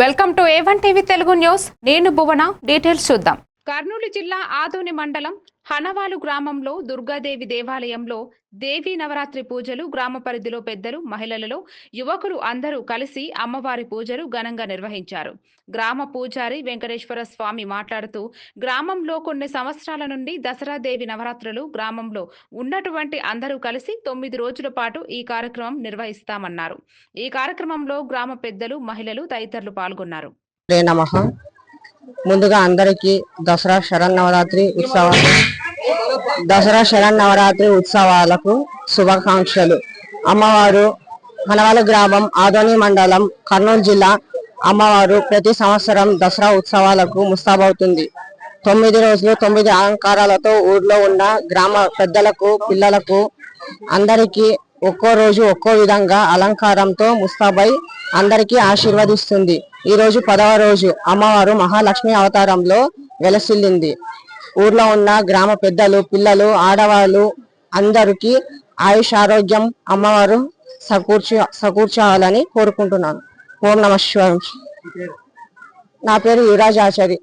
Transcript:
Welcome to A one TV Telugu news. నేను Bhuvana details చూద్దాం. కర్నూలు జిల్లా ఆదోని మండలం హనవాలు గ్రామంలో దుర్గాదేవి దేవాలయంలో దేవీ నవరాత్రి పూజలు గ్రామ పరిధిలో పెద్దలు మహిళలలో యువకులు అందరూ కలిసి అమ్మవారి పూజలు ఘనంగా నిర్వహించారు. గ్రామ పూజారి వెంకటేశ్వర స్వామి మాట్లాడుతూ గ్రామంలో కొన్ని సంవత్సరాల నుండి దసరా దేవి నవరాత్రులు గ్రామంలో ఉన్నటువంటి అందరూ కలిసి తొమ్మిది రోజుల పాటు ఈ కార్యక్రమం నిర్వహిస్తామన్నారు. ఈ కార్యక్రమంలో గ్రామ పెద్దలు మహిళలు తదితరులు పాల్గొన్నారు. ముందుగా అందరికీ దసరా శరన్నవరాత్రి ఉత్సవాలు దసరా శరన్నవరాత్రి ఉత్సవాలకు శుభాకాంక్షలు. అమ్మవారు హనవాల గ్రామం ఆదోని మండలం కర్నూలు జిల్లా అమ్మవారు ప్రతి సంవత్సరం దసరా ఉత్సవాలకు ముస్తాబవుతుంది. తొమ్మిది రోజులు తొమ్మిది అలంకారాలతో ఊర్లో ఉన్న గ్రామ పెద్దలకు పిల్లలకు అందరికీ ఒక్కో రోజు ఒక్కో విధంగా అలంకారంతో ముస్తాబై అందరికీ ఆశీర్వదిస్తుంది. ఈ రోజు పదవ రోజు అమ్మవారు మహాలక్ష్మి అవతారంలో వెలసిల్లింది. ఊర్లో ఉన్న గ్రామ పెద్దలు పిల్లలు ఆడవాళ్ళు అందరికీ ఆయుష్ ఆరోగ్యం అమ్మవారు సకూర్చ సకూర్చాలని కోరుకుంటున్నాను. ఓం నమ శివాయ. నా పేరు యువరాజ్ ఆచారి.